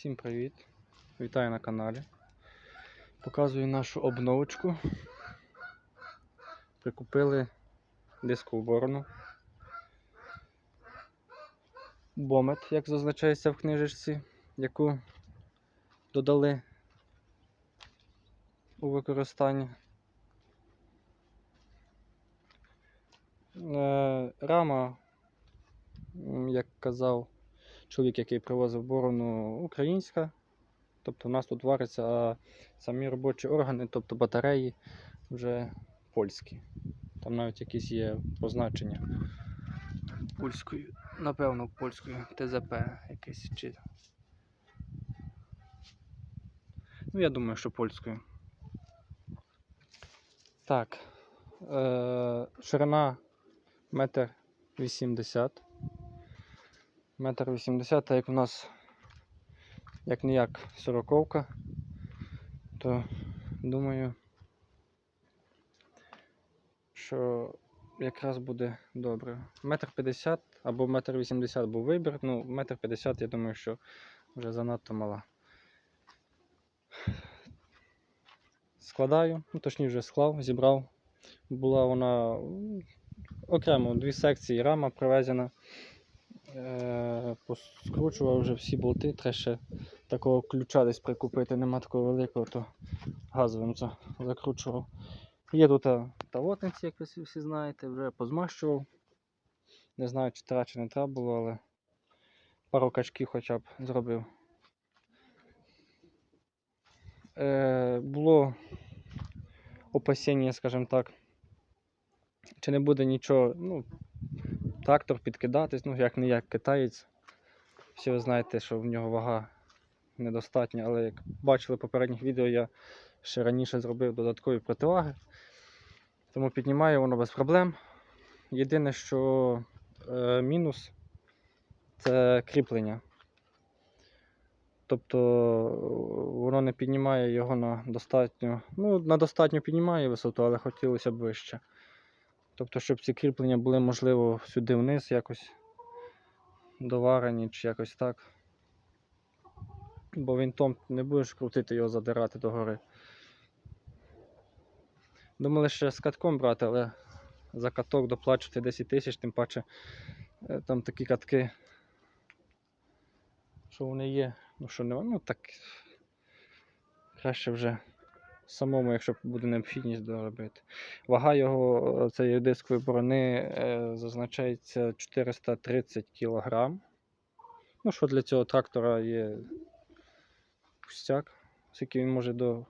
Всім привіт! Вітаю на каналі. Показую нашу обновочку. Прикупили дискоборону. Бомет, як зазначається в книжечці, яку додали у використанні. Е, Рама, як казав чоловік, який привозив борону, українська. Тобто в нас тут вариться, а самі робочі органи, тобто батареї, вже польські. Там навіть якісь є позначення польською, напевно, польською ТЗП якесь чи. Ну, я думаю, що польською. Так. Е- ширина метр вісімдесят. Метр вісімдесят, так як у нас як ніяк сороковка, то думаю, що якраз буде добре. Метр п'ятдесят або метр вісімдесят був вибір, ну метр п'ятдесят, я думаю, що вже занадто мала. Складаю, ну точніше вже склав, зібрав. Була вона окремо дві секції, рама привезена. Е, Поскручував вже всі болти, треба ще такого ключа десь прикупити, нема такого великого, то газовим за- закручував. Є тут а, тавотниці, як ви всі знаєте, вже позмащував. Не знаю, чи треба, чи не треба було, але пару качків хоча б зробив. Е, було опасіння, скажімо так, чи не буде нічого, ну, трактор підкидатись, ну як не як китаєць. Всі ви знаєте, що в нього вага недостатня, але як бачили в попередніх відео, я ще раніше зробив додаткові противаги. Тому піднімає воно без проблем. Єдине, що е, мінус це кріплення. Тобто воно не піднімає його на достатньо. Ну, на достатньо піднімає висоту, але хотілося б вище. Тобто, щоб ці кріплення були, можливо, сюди вниз якось доварені чи якось так. Бо вінтом не будеш крутити його задирати догори. Думали ще з катком брати, але за каток доплачувати 10 тисяч, тим паче е, там такі катки, що вони є, ну що не ну так краще вже самому, якщо буде необхідність доробити. Вага його е, цієї дискової борони е, зазначається 430 кг. Ну, що для цього трактора є пустяк, оскільки він може до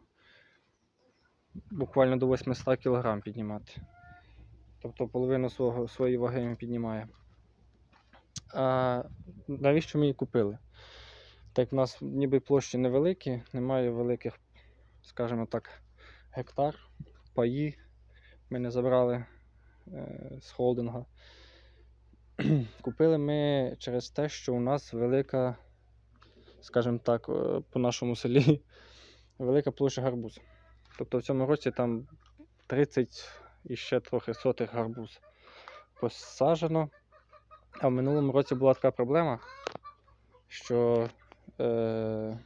буквально до 800 кг піднімати. Тобто половину свого, своєї ваги він піднімає. А навіщо ми її купили? Так в нас ніби площі невеликі, немає великих, скажімо так, гектар, паї. Ми не забрали е, з холдинга. Купили ми через те, що у нас велика, скажімо так, е, по нашому селі велика площа гарбуз. Тобто в цьому році там 30 і ще трохи сотих гарбуз посаджено. А в минулому році була така проблема, що е,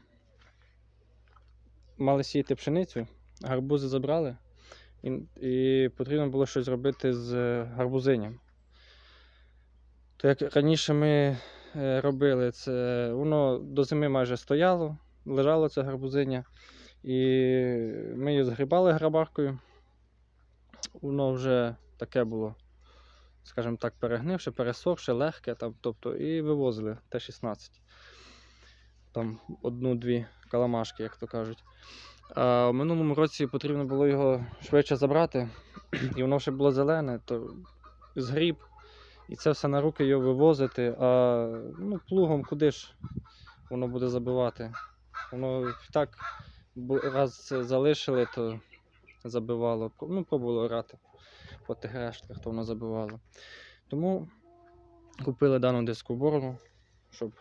мали сіяти пшеницю, гарбузи забрали, і, і потрібно було щось зробити з гарбузинням. То як раніше ми е, робили це, воно до зими майже стояло, лежало це гарбузиня. І ми її згрібали грабаркою. Воно вже таке було, скажімо так, перегнивше, пересохше, легке, там, тобто, і вивозили Т-16. Там одну-дві каламашки, як то кажуть. В минулому році потрібно було його швидше забрати, і воно ще було зелене, то згріб. І це все на руки його вивозити, а ну, плугом куди ж воно буде забивати. Воно так раз залишили, то забивало. Ну, пробувало грати по тих рештках, то воно забивало. Тому купили дану диску борону, щоб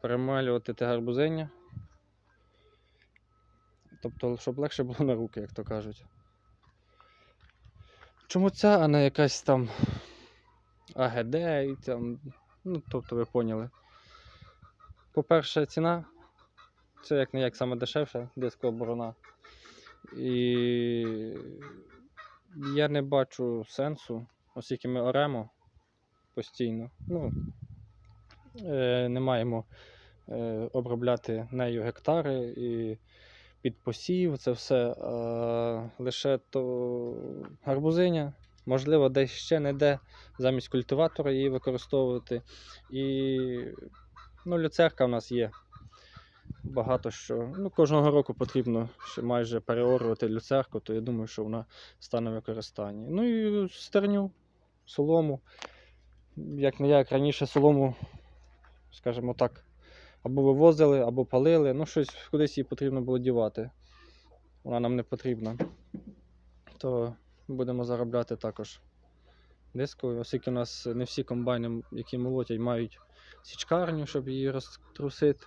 перемалювати те гарбузиння. Тобто, щоб легше було на руки, як то кажуть. Чому ця, а не якась там АГД і там. Ну, тобто ви поняли. По-перше, ціна Це як не як саме дешевша дискова борона. І я не бачу сенсу, оскільки ми оремо постійно. Ну, е, не маємо е, обробляти нею гектари і під посів, це все. А лише то гарбузиня, можливо, десь ще не де замість культиватора її використовувати. І ну, люцерка в нас є. Багато що. Ну, кожного року потрібно ще майже переорувати люцерку, то я думаю, що вона стане в використанні. Ну і стерню, солому. Як не як раніше солому, скажімо так, або вивозили, або палили. Ну, щось кудись її потрібно було дівати. Вона нам не потрібна. То будемо заробляти також дисковою, оскільки у нас не всі комбайни, які молотять, мають січкарню, щоб її розтрусити.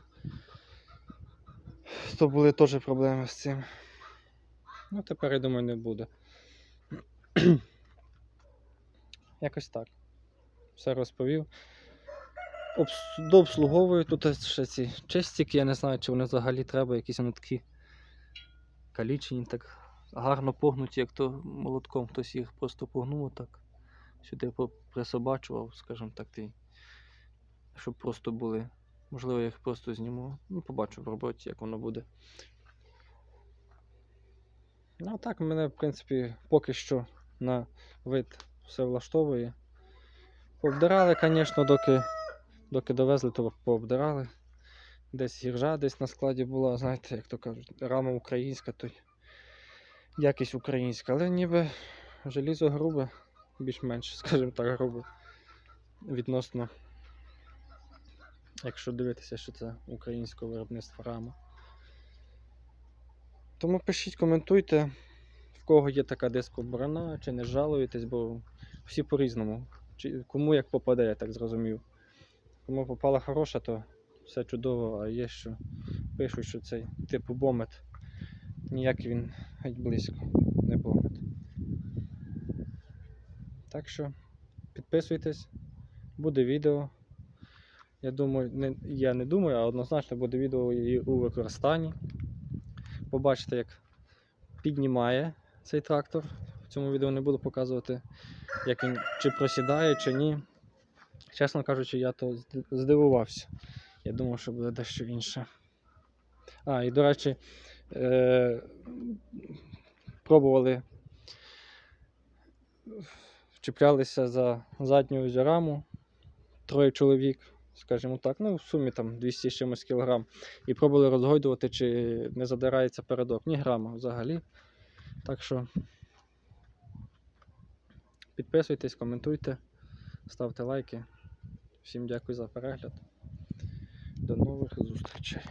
То були теж проблеми з цим. Ну, тепер, я думаю, не буде. Якось так. Все розповів. Обс... Дообслуговую тут ще ці чистики, я не знаю, чи вони взагалі треба, якісь вони такі калічені, так гарно погнуті, як то молотком хтось їх просто погнув так. Сюди присобачував, скажімо так, ти, щоб просто були. Можливо, я їх просто зніму. Ну, побачу в роботі, як воно буде. Ну, так мене, в принципі, поки що на вид все влаштовує. Пообдирали, звісно, доки, доки довезли, то пообдирали. Десь гіржа десь на складі була, знаєте, як то кажуть, рама українська, то якість українська, але ніби желізо грубе, більш-менш, скажімо так, грубе. Відносно, якщо дивитися, що це українського виробництва рама. Тому пишіть, коментуйте, в кого є така дискоборона, чи не жалуєтесь, бо всі по-різному. Кому як попаде, я так зрозумів. Кому попала хороша, то все чудово, а є що пишуть, що цей типу бомет. Ніякий він геть близько не бомет. Так що підписуйтесь, буде відео. Я думаю, не, я не думаю, а однозначно буде відео і у використанні. Побачите, як піднімає цей трактор. В цьому відео не буду показувати, як він чи просідає, чи ні. Чесно кажучи, я то здивувався. Я думав, що буде дещо інше. А, і до речі, е- пробували вчіплялися за задню раму. Троє чоловік, скажімо так, ну в сумі там 200 з чимось кілограм. І пробували розгойдувати, чи не задирається передок. Ні грама взагалі. Так що підписуйтесь, коментуйте, ставте лайки. Всім дякую за перегляд. До нових зустрічей.